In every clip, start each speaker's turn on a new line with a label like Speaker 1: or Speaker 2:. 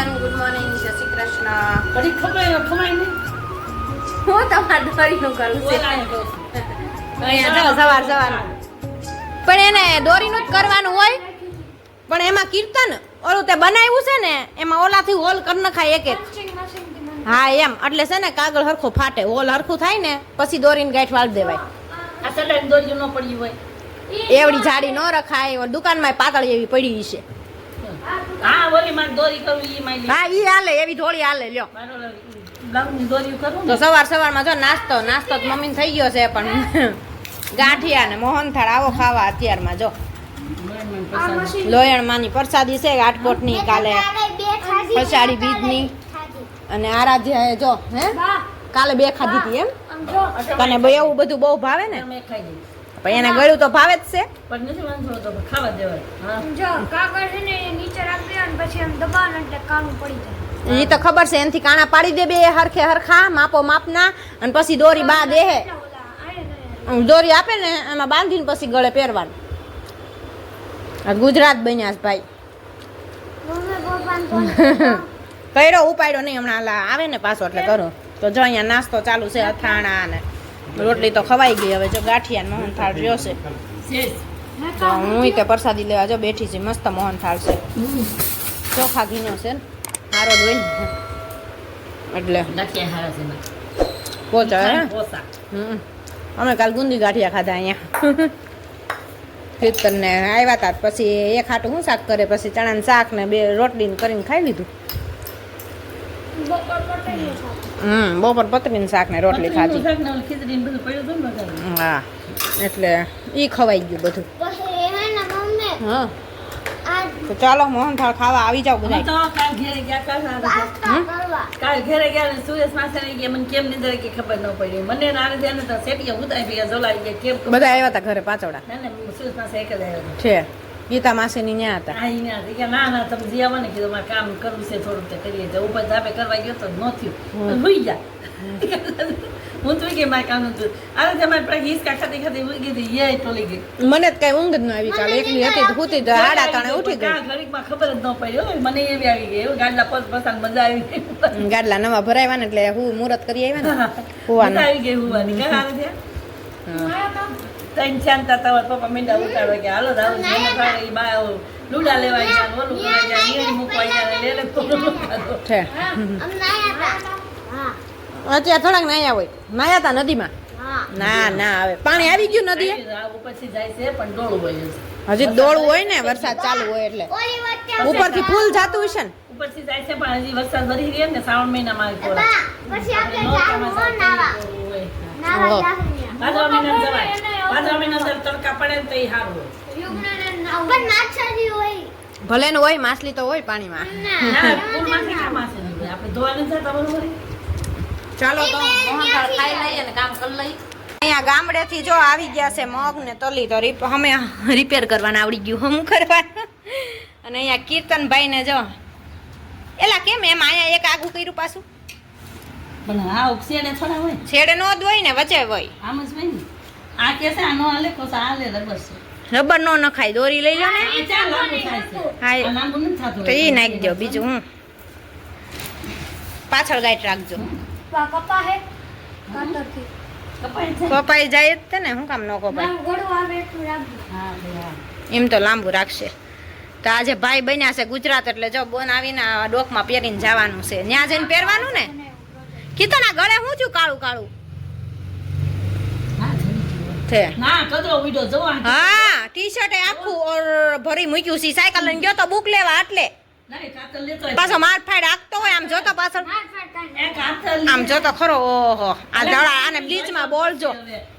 Speaker 1: Everyone good morning જય શ્રી કૃષ્ણ.
Speaker 2: ખવાય ખવાય નહીં.
Speaker 1: હું તમારે દોરીનું કરું છે. સવાર સવાર પણ એને દોરીનું જ કરવાનું હોય. પણ એમાં કીર્તન ઓલું તે બનાવ્યું છે ને એમાં ઓલાથી હોલ કરી નખાય એક એક. હા એમ. એટલે છે ને કાગળ હરખો ફાટે. હોલ હરખું થાય ને પછી દોરીને ગાંઠ વાળ દેવાય.
Speaker 2: આ ન હોય.
Speaker 1: એવડી જાડી ન રખાય દુકાનમાં પાતળી એવી પડી છે.
Speaker 2: હા ઓલી માં દોરી કરું ઈ માં
Speaker 1: હા ઈ હાલે એવી થોડી હાલે લ્યો. તો સવાર સવારમાં જો નાસ્તો નાસ્તો તો મમ્મીને થઈ ગયો છે પણ ગાંઠિયા ને મોહનથાળ આવો ખાવા અત્યારમાં જો. લોયણમાંની પ્રસાદી છે આટકોટની કાલે અષાઢી બીજની. અને આરાધ્યાએ જો હે? કાલે બે ખાધી હતી એમ? તને એવું બધું બહુ ભાવે ને? પણ એને ગળ્યું તો ભાવે જ છે.
Speaker 2: પણ નથી વાંધો તો ખાવા દેવાય.
Speaker 3: જો કાગળ છે ને એ નીચે રાખી દેવાનું પછી આમ દબાવવાનું એટલે કાણું પડી જાય.
Speaker 1: એ તો ખબર છે એનાથી કાણા પાડી દે બે હરખે હરખા માપો માપના અને પછી દોરી બા
Speaker 3: ને
Speaker 1: દોરી આપે ને એમાં બાંધીને પછી ગળે પહેરવાનું. આ ગુજરાત બન્યા છે ભાઈ. કર્યો ઉપાડ્યો નહીં હમણાં આવે ને પાછો એટલે કરો. તો જો અહીંયા નાસ્તો ચાલુ છે અથાણા ને. રોટલી તો ખવાઈ ગઈ. હવે જો ગાંઠિયા મોહન મોહનથાળ રહ્યો છે. તો હું તે પ્રસાદી લેવા જો બેઠી છે. મસ્ત મોહનથાળ છે. ચોખા ઘીનો છે. ને સારો જ હોય ને. એટલે. પોચા હે? હમ. અમે કાલ ગુંદી ગાંઠિયા ખાધા અહીંયા. કીર્તન ને આવ્યા હતા પછી એક હાટું શું શાક કરે. પછી ચણાનું શાક ને બે રોટલી ને કરીને ખાઈ લીધું. હમ બપોર પતરીનું શાક ને રોટલી ખાધી. હા એટલે ઈ ખવાઈ ગયું બધું.
Speaker 3: પછી હે ને મમ્મી
Speaker 1: હા.
Speaker 3: આ
Speaker 1: તો ચાલો મોહનથાળ ખાવા આવી જાવ બધા
Speaker 2: તો કાલ ઘેરે ગયા કાલ ઘેરે ગયા ને સુરેશ માસી ગયા મને કેમ નીંદર કે ખબર ન પડી. મને નારે ધ્યાન તો સેટિયા જોલાઈ ગયા કેમ
Speaker 1: બધા આવ્યા હતા ઘરે પાછોડા
Speaker 2: ના ના સુરેશ માસી એક જ આવ્યો
Speaker 1: છે. ગીતા માસીની ન્યા હતા.
Speaker 2: આ ઈ ના હતી. કે ના ના તમે જે આવો ને કીધું મારે કામ કરવું છે થોડું તે કરીએ. તો ઉપર ધાબે કરવા ગયો તો ન થયું. ભૂઈ જા હું તો કે મારે કામ નતું અરે તમારે પેલા હિસકા ખાતી ખાતી ઉઈ ગઈ હતી. યે ટોલી ગઈ.
Speaker 1: મને જ કઈ ઊંઘ જ ન આવી કાલે. એકલી હતી તો હુતી તો આડા તાણે ઉઠી ગઈ.
Speaker 2: કાં ઘડીકમાં ખબર જ ન પડી. હો, મને એવી આવી ગઈ. એવું ગાડલા પસ પસાન મજા આવી
Speaker 1: ગાડલા નવા ભરાવ્યા ને એટલે હું મુરત કરી આવ્યા ને. હોવાનું.
Speaker 2: આવી ગઈ હોવાની. કે આવે છે ત્રણ શાંતા તમારા પપ્પા મીંડા ઉતારો કે હાલો દાવ જેને ભાવે ઈ બા લુડા લેવા ગયા ઓલું કરવા ગયા નિયમ મૂકવા ગયા લે લે
Speaker 1: છે.
Speaker 3: હતા.
Speaker 1: અત્યારે થોડાક નાયા હોય. નાયા તા નદીમાં.
Speaker 3: હા.
Speaker 1: ના ના આવે. પાણી આવી ગયું
Speaker 2: નદી જાય છે પણ ડોળું હોય છે.
Speaker 1: હજી દોડવું હોય ને વરસાદ ચાલુ હોય એટલે. ઉપરથી ફૂલ જાતું હશે ને?
Speaker 2: ઉપરથી જાય છે પણ હજી વરસાદ વધી રહ્યો ને શ્રાવણ મહિનામાં આવી પોરા.
Speaker 3: પછી આપણે
Speaker 2: નોરતામાં
Speaker 3: જાવું હો
Speaker 2: સારું
Speaker 3: નાવા
Speaker 2: હોય.
Speaker 3: નાવા
Speaker 1: ઓહો.
Speaker 3: જાહું
Speaker 2: ભાદરવા મહિનામાં જવાય. ભાદરવા મહિનામાં અંદર તડકા પડે ને તો ઈ સારું હોય.
Speaker 3: પણ માછલી હોય
Speaker 1: ભલે ને હોય માછલી તો હોય પાણીમાં
Speaker 2: ના, ક્યાં હોય. આપણે
Speaker 1: ચાલો તો મોહનથાળ ખાઈ લઈએ ને કામ કરી લઈએ અહીંયા ગામડેથી જો આવી ગયા છે મગ ને તલી તો અમે રિપેર કરવાના આવડી ગયું હમ કરવા અને અહીંયા કીર્તનભાઈ ને જો એલા કેમ એમ અહીંયા એક આગું કર્યું પાછું
Speaker 2: પણ આ ઉકસીયાને થોડા હોય.
Speaker 1: છેડે નો જ હોય ને વચ્ચે હોય.
Speaker 2: આમ જ હોય ને. આ કે છે આનો હાલે કોસ હાલે રબર છે.
Speaker 1: રબર નો નખાય દોરી લઈ લો ને. હા. તો એ નાખજો દો બીજું હું. પાછળ ગાઈટ રાખજો.
Speaker 3: કપા હે?
Speaker 1: કપાઈ જાય જ ને શું કામ ન કપાય?
Speaker 2: હા, હા.
Speaker 1: એમ તો લાંબુ રાખશે. તો આજે ભાઈ બન્યા છે ગુજરાત એટલે જો બોન આવીને આ ડોકમાં પહેરીને જવાનું છે. ત્યાં જઈને પહેરવાનું ને? કીધું ગળે શું છું કાળું કાળું
Speaker 2: હા.
Speaker 1: હા ટી શર્ટ આખું ઓર ભરી મૂક્યું છે સાયકલ લઈને ગયો તો બુક લેવા એટલે. પાછો માર ફાડ આગતો હોય આમ જોતો પાછળ. આમ જોતો ખરો ઓહો આ દડા આને બ્લીચમાં બોલજો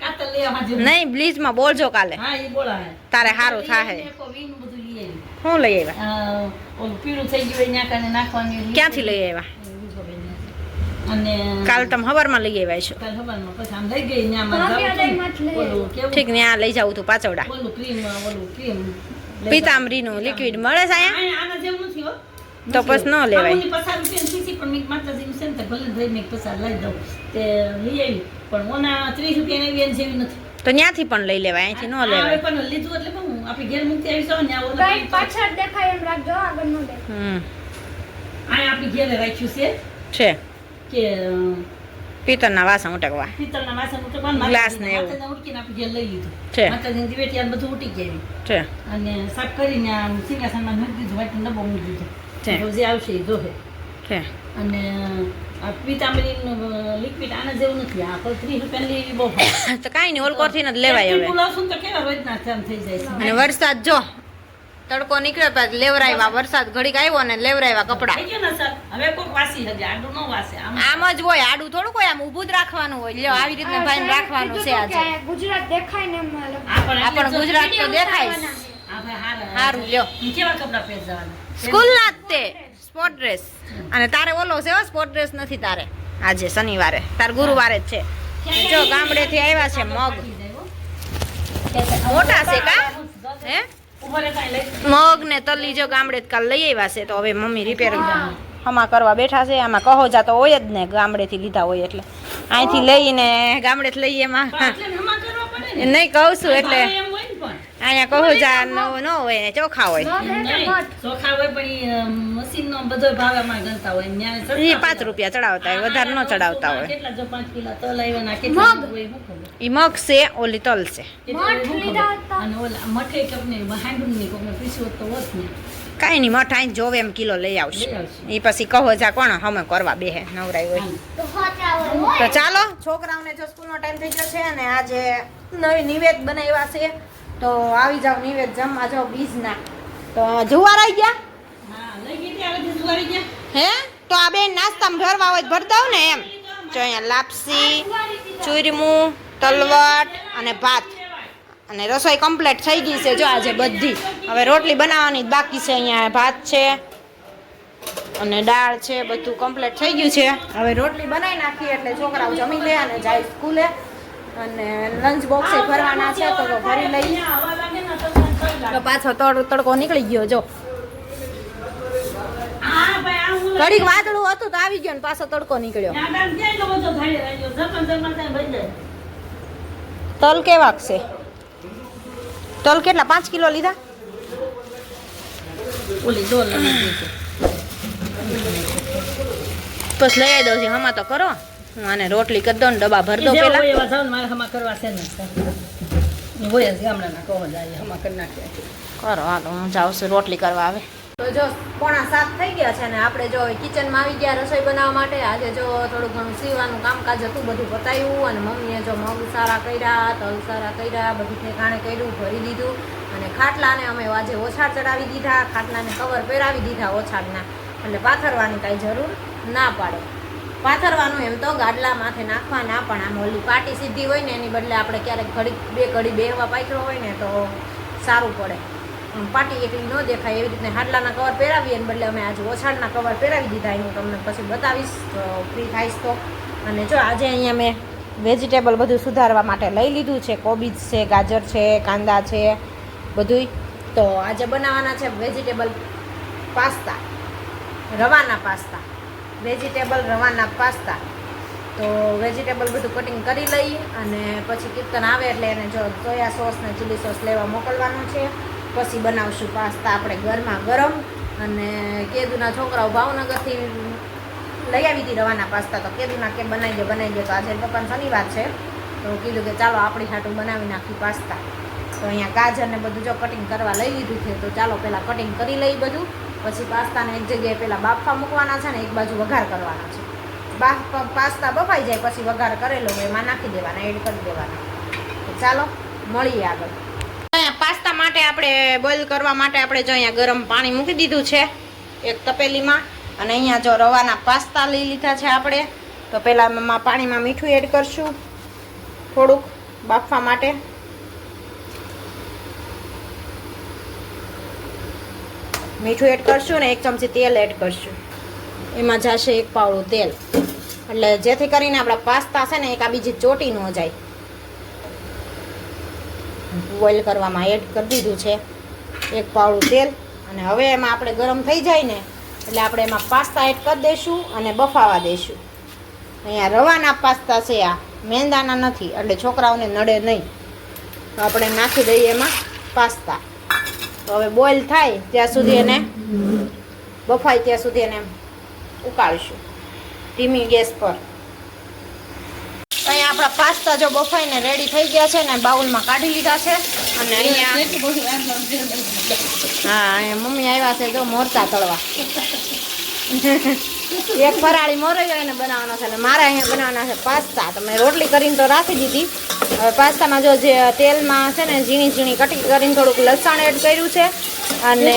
Speaker 2: કાતર લેવા હાજર.
Speaker 1: નહીં બ્લીચમાં બોલજો કાલે
Speaker 2: હા.
Speaker 1: તારે સારું થાહે.
Speaker 2: એક વીનું બધું લઈ આવી.
Speaker 1: શું લઈ આવ્યા
Speaker 2: આ, ઓલું પીળું થઈ ગયું હોય ન્યા કાને નાખવાની લઈ
Speaker 1: ક્યાંથી લઈ આવ્યા
Speaker 2: અને
Speaker 1: કાલ તમે હવારમાં લઈ આવ્યા છો?
Speaker 2: ઠીક ને આ લઈ ગઈ ન્યા માં
Speaker 3: રમ્યાલયમાં જ લઈ
Speaker 2: ઓલું કેવું?
Speaker 1: ઠીક ત્યાં લઈ જાવું તું પાછવડા પીતાંબરીનું લિક્વિડ મળે છે અહીંયા?
Speaker 2: આના જેવું નથી હો.
Speaker 1: તો પછી ન લેવાય.
Speaker 2: તે
Speaker 1: ત્યાંથી પણ લઈ લેવાય અહીંથી ન લેવાય.
Speaker 2: લીધું એટલે ઘેર મૂકતી આવી
Speaker 3: પાછળ દેખાય એમ રાખજો આગળ ન દેખાય.
Speaker 1: હમ.
Speaker 2: આ આપણી ઘેર રાખ્યું છે.
Speaker 1: છે.
Speaker 2: કે
Speaker 1: પિત્તળના વાસણ ઉટકવા.
Speaker 2: પિત્તળના વાસણ ઉટકવા
Speaker 1: ગ્લાસ ને એવું.
Speaker 2: ઉટકીને આપણે જે લઈ લીધું.
Speaker 1: છે.
Speaker 2: માતાજીની દિવેટિયા બધું ઉટી ગયું.
Speaker 1: છે.
Speaker 2: અને સાફ કરીને સિંહાસનમાં મૂકી દીધું વાટનો ડબ્બો મૂકી. દીધો. છે. જે આવશે એ જોહે
Speaker 1: છે.
Speaker 2: અને આ પીતાંબરીનું લિક્વિડ આના જેવું નથી. આ પણ ત્રીસ રૂપિયાની લેવી બહુ.
Speaker 1: તો કાંઈ નહીં ઓલકોરથી જ લેવાય હવે.
Speaker 2: ટીપું તો કેવા રોજના જામ થઈ જાય છે.
Speaker 1: અને વરસાદ જો તડકો નીકળ્યો પછી લેવરાવ્યા વરસાદ ઘડીક આવ્યો ને લેવરાવ્યા કપડા.
Speaker 2: હવે કોઈ વાસી હજી આડું ન વાસે આમ.
Speaker 1: જ હોય આડું થોડું કોઈ આમ ઊભું જ રાખવાનું હોય. લ્યો આવી રીતે ભાઈ રાખવાનું છે આજે.
Speaker 3: ગુજરાત દેખાય ને
Speaker 2: પણ
Speaker 1: ગુજરાત તો દેખાય. સારું લ્યો.
Speaker 2: કેવા કપડાં પહેરવાના
Speaker 1: સ્કૂલ જ તે સ્પોર્ટ ડ્રેસ. અને તારે ઓલો છે સ્પોર્ટ ડ્રેસ નથી તારે. આજે શનિવારે. તાર ગુરુવારે જ છે. જો ગામડેથી આવ્યા છે મગ. મોટા છે કા? હે. મગ ને તલી જો ગામડે કાલ લઈ આવ્યા છે તો હવે મમ્મી રિપેર હમા કરવા બેઠા છે આમાં કહો જા તો હોય જ ને ગામડેથી લીધા હોય એટલે. અહીંથી લઈને ગામડેથી લઈએ એમાં. નહીં કહું છું એટલે
Speaker 2: ભાવે એમ હોય ને પણ.
Speaker 1: અહીંયા કહો જા ન ન હોય ને ચોખા હોય?
Speaker 2: ચોખા હોય પણ મશીન નો બધો ભાવ એમાં ગણતા હોય
Speaker 1: એ પાંચ રૂપિયા ચડાવતા હોય વધારે ન ચડાવતા હોય
Speaker 2: કેટલા જો પાંચ કિલા તલ આવ્યા ના કેટલા
Speaker 3: મગ.
Speaker 2: હોય, ઈ
Speaker 1: એ મગ છે ઓલી તલ છે.
Speaker 2: અને ઓલા મઠે કપને હાંડુની કોકને પીસ્યું તો હોત ને.
Speaker 1: કાંઈ નહીં મઠ આઈને જોવે એમ કિલો લઈ આવશે એ પછી કહો જા કોણ હમે કરવા બેહે નવરાઈ
Speaker 3: તો હોય.
Speaker 1: તો ચાલો છોકરાઓને જો સ્કૂલનો ટાઈમ થઈ ગયો છે અને આજે નવી નિવેદ બનાવ્યા છે તો આવી જાવ નિવેદ જમવા જાવ બીજના. તો જુવાર આવી ગયા?
Speaker 2: હા,
Speaker 1: તો આ બેન નાસ્તામાં ભરવા હોય ભર દઉં ને એમ. જો અહીંયા લાપસી ચૂરમું તલવટ અને ભાત. અને રસોઈ કમ્પ્લીટ થઈ ગઈ છે જો આજે બધી. હવે રોટલી બનાવવાની બાકી છે અહીંયા ભાત છે અને દાળ છે બધું કમ્પ્લીટ થઈ ગયું છે. હવે રોટલી બનાવી નાખી એટલે છોકરાઓ જમી લે અને જાય સ્કૂલે. અને લંચ બોક્સ ભરવાના છે તો ભરી લઈ.
Speaker 2: તો
Speaker 1: પાછો તડ તડકો નીકળી ગયો જો. ઘડીક વાદળું હતું તો આવી ગયો ને પાછો તડકો નીકળ્યો. તલ કેવા છે? તલ કેટલા પાંચ કિલો લીધા?
Speaker 2: ઓલી
Speaker 1: પછી લઈ આવી દઉં છું હમા તો કરો હું આને રોટલી કરી દઉં ને ડબ્બા ભરી દઉં પેલા
Speaker 2: એવા જાઓ મારે હમા કરવા છે ને હોય જ ગામડાના કહો જાય હમા કરી નાખે.
Speaker 1: કરો હાલો હું જાઉં છું રોટલી કરવા આવે તો જો પોણા સાત થઈ ગયા છે ને આપણે જો કિચનમાં આવી ગયા રસોઈ બનાવવા માટે આજે જો થોડું ઘણું સીવાનું કામકાજ હતું બધું પતાવ્યું અને મમ્મીએ જો મગ સારા કર્યા તલ સારા કર્યા બધું ઠેકાણે કર્યું ભરી દીધું અને ખાટલાને અમે આજે ઓછાડ ચડાવી દીધા ખાટલાને કવર પહેરાવી દીધા ઓછાડના એટલે પાથરવાની કાંઈ જરૂર ના પાડે. પાથરવાનું એમ તો ગાડલા માથે નાખવા ના પણ આમ ઓલી પાટી સીધી હોય ને એની બદલે આપણે ક્યારેક ઘડી બે ઘડી બેહવા પાથરો હોય ને તો સારું પડે. પાટી એટલી ન દેખાય એવી રીતે હાડલાના કવર પહેરાવીએ ને બદલે અમે આજે ઓછાડના કવર પહેરાવી દીધા હું તમને પછી બતાવીશ ફ્રી થાઈશ તો. અને જો આજે અહીંયા મેં વેજીટેબલ બધું સુધારવા માટે લઈ લીધું છે, કોબીજ છે, ગાજર છે, કાંદા છે, બધુંય. તો આજે બનાવવાના છે વેજીટેબલ પાસ્તા, રવાના પાસ્તા. વેજીટેબલ, રવાના, પાસ્તા. તો વેજીટેબલ બધું કટિંગ કરી લઈ અને પછી કીર્તન આવે એટલે એને જો સોયા સોસ ને ચીલી સોસ લેવા મોકલવાનું છે. પછી બનાવશું પાસ્તા આપણે ગરમા ગરમ અને કેદુના છોકરાઓ ભાવનગરથી લઈ આવી હતી રવાના પાસ્તા. તો કેદુના કે બનાવી દે બનાવી દે. તો આજે પપ્પાને શનિવાર છે. તો કીધું કે ચાલો આપણી હાટું બનાવી નાખી પાસ્તા. તો અહીંયા ગાજર ને બધું જો કટિંગ કરવા લઈ લીધું છે, તો ચાલો પહેલાં કટિંગ કરી લઈ બધું. પછી પાસ્તાને એક જગ્યાએ પહેલાં બાફા મૂકવાના છે ને એક બાજુ વઘાર કરવાના છે. બાફ પાસ્તા બફાઈ જાય પછી વઘાર કરેલો એમાં નાખી દેવાના એડ કરી દેવાના. ચાલો, મળીએ આગળ. પાસ્તા માટે આપણે બોઇલ કરવા માટે આપણે જો અહીંયા ગરમ પાણી મૂકી દીધું છે, એક તપેલીમાં. અને અહીંયા જો રવાના પાસ્તા લઈ લીધા છે આપણે, તો પહેલાં પાણીમાં મીઠું એડ કરશું થોડુંક બાફવા માટે. મીઠું એડ કરશું ને એક ચમચી તેલ એડ કરશું. એમાં જશે એક પાવડું તેલ. એટલે જેથી કરીને આપણા પાસ્તા છે ને એક આ બીજી ચોટી ન જાય. બોઇલ કરવામાં એડ કરી દીધું છે. એક પાવડું તેલ. અને હવે એમાં આપણે ગરમ થઈ જાય ને, એટલે આપણે એમાં પાસ્તા એડ કરી દઈશું અને બફાવા દઈશું. અહીંયા રવાના પાસ્તા છે આ. મેંદાના નથી, એટલે છોકરાઓને નડે નહીં. તો આપણે નાખી દઈએ એમાં પાસ્તા. તો હવે બોઇલ થાય ત્યાં સુધી એને બફાય ત્યાં સુધી એને ઉકાળીશું. ધીમી ગેસ પર. અહીંયા આપણા પાસ્તા જો બફાઈને રેડી થઈ ગયા છે ને બાઉલમાં કાઢી લીધા છે. અને અહીંયા. હા, અહીંયા મમ્મી આવ્યા છે જો મોરચા તળવા. એક ફરાળી મોરૈયો એને બનાવવાનો છે અને મારે અહીંયા બનાવવાના છે પાસ્તા. તો મેં રોટલી કરીને તો રાખી દીધી. હવે પાસ્તામાં જો જે તેલમાં છે ને ઝીણી ઝીણી કટી કરીને થોડુંક લસણ એડ કર્યું છે અને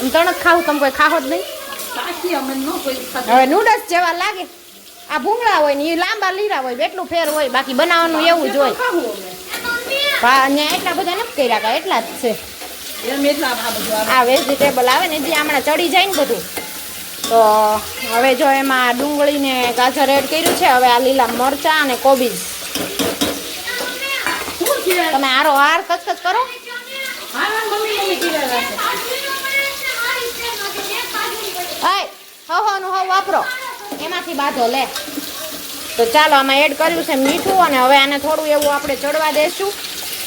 Speaker 1: તણક ખાવું તમે કોઈ ખાવો જ નહીં. હવે નૂડલ્સ જેવા લાગે. આ ભૂંગળા હોય ને એ લાંબા લીરા હોય એટલું ફેર હોય બાકી બનાવવાનું એવું જ હોય. એટલા બધા નથી કર્યા એટલા જ છે.
Speaker 2: આ
Speaker 1: વેજીટેબલ આવે ને જે હમણાં ચડી જાય ને બધું. તો હવે જો એમાં ડુંગળીને ગાજર એડ કર્યું છે હવે આ લીલા મરચાં અને કોબીજ. તમે આરો હાર કચકચ કરો.
Speaker 2: હા, હા, મમ્મી, મમ્મી કીધા રાખે.
Speaker 1: હાય હો વાપરો. એમાંથી બાધો લે. તો ચાલો આમાં એડ કર્યું છે મીઠું અને હવે આને થોડું એવું આપણે ચડવા દેશું.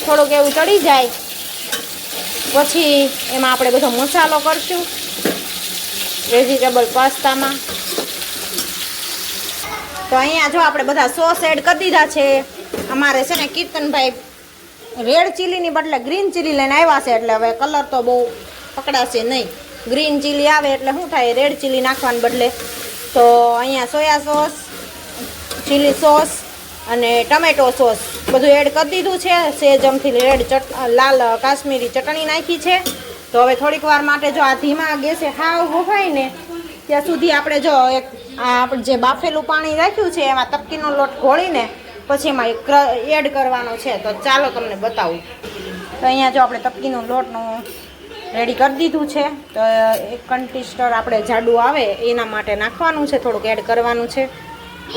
Speaker 1: થોડુંક એવું ચડી જાય. પછી એમાં આપણે બધો મસાલો કરશું. વેજીટેબલ પાસ્તામાં તો અહીંયા જો આપણે બધા સોસ એડ કરી દીધા છે, અમારે છે ને કીર્તનભાઈ રેડ ચીલીની બદલે ગ્રીન ચીલી લઈને આવ્યા છે, એટલે હવે કલર તો બહુ પકડાશે નહીં. ગ્રીન ચીલી આવે એટલે શું થાય, રેડ ચીલી નાખવાને બદલે. તો અહીંયા સોયા સોસ, ચીલી સોસ અને ટમેટો સોસ બધું એડ કરી દીધું છે, સેજમથી રેડ ચટ, લાલ કાશ્મીરી ચટણી નાખી છે. તો હવે થોડીક વાર માટે જો આ ધીમા ગેસે હાવ ગોફાય ને. ત્યાં સુધી આપણે જો એક આપણે જે બાફેલું પાણી રાખ્યું છે, એમાં તપકીનો લોટ ઘોળીને પછી એમાં એક એડ કરવાનો છે. તો ચાલો તમને બતાવું. તો અહીંયા જો આપણે તપકીનો લોટનું રેડી કરી દીધું છે. તો એક કન્ટિસ્ટર આપણે જાડું આવે, એના માટે નાખવાનું છે, થોડુંક એડ કરવાનું છે.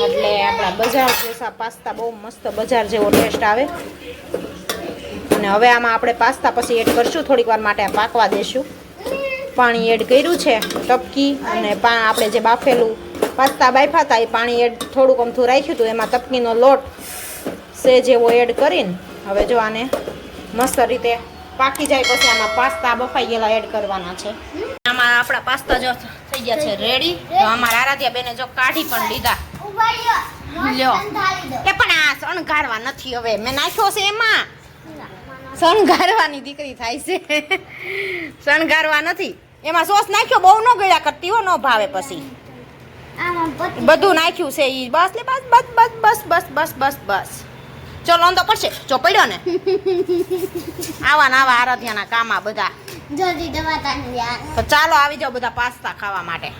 Speaker 1: એટલે આપણા બજાર જેસા પાસ્તા બહુ મસ્ત બજાર જેવો ટેસ્ટ આવે. અને હવે આમાં આપણે પાસ્તા પછી એડ કરશું. થોડીક વાર માટે પાકવા દેશું. પાણી એડ કર્યું છે ટપકી અને પા આપણે જે બાફેલું પાસ્તા બાફા હતા એ પાણી એડ થોડુંક અમથું રાખ્યું હતું. એમાં ટપકીનો લોટ સે જેવો એડ કરીને હવે જો આને મસ્ત રીતે પાકી જાય પછી આમાં પાસ્તા બફાઈ ગયેલા એડ કરવાના છે. આમાં આપણા પાસ્તા જો થઈ ગયા છે રેડી તો અમારા આરાધ્યા બેને જો કાઢી પણ લીધા. લ્યો. એ પણ આ શણગારવા નથી હવે. મેં નાખ્યો છે એમાં. શણગારવાની દીકરી થાય છે. શણગારવા નથી. એમાં સોસ નાખ્યો બહુ ન ગળ્યા કરતી હો ન ભાવે પછી. બધું નાખ્યું છે ઈ. બસ લે બસ બસ બસ બસ બસ બસ બસ બસ. ચલો તો પડશે. જો પડ્યો ને. આવા ને આવા આરાધ્યાના કામા બધા.
Speaker 3: યાર
Speaker 1: તો ચાલો આવી જાઓ બધા પાસ્તા ખાવા માટે.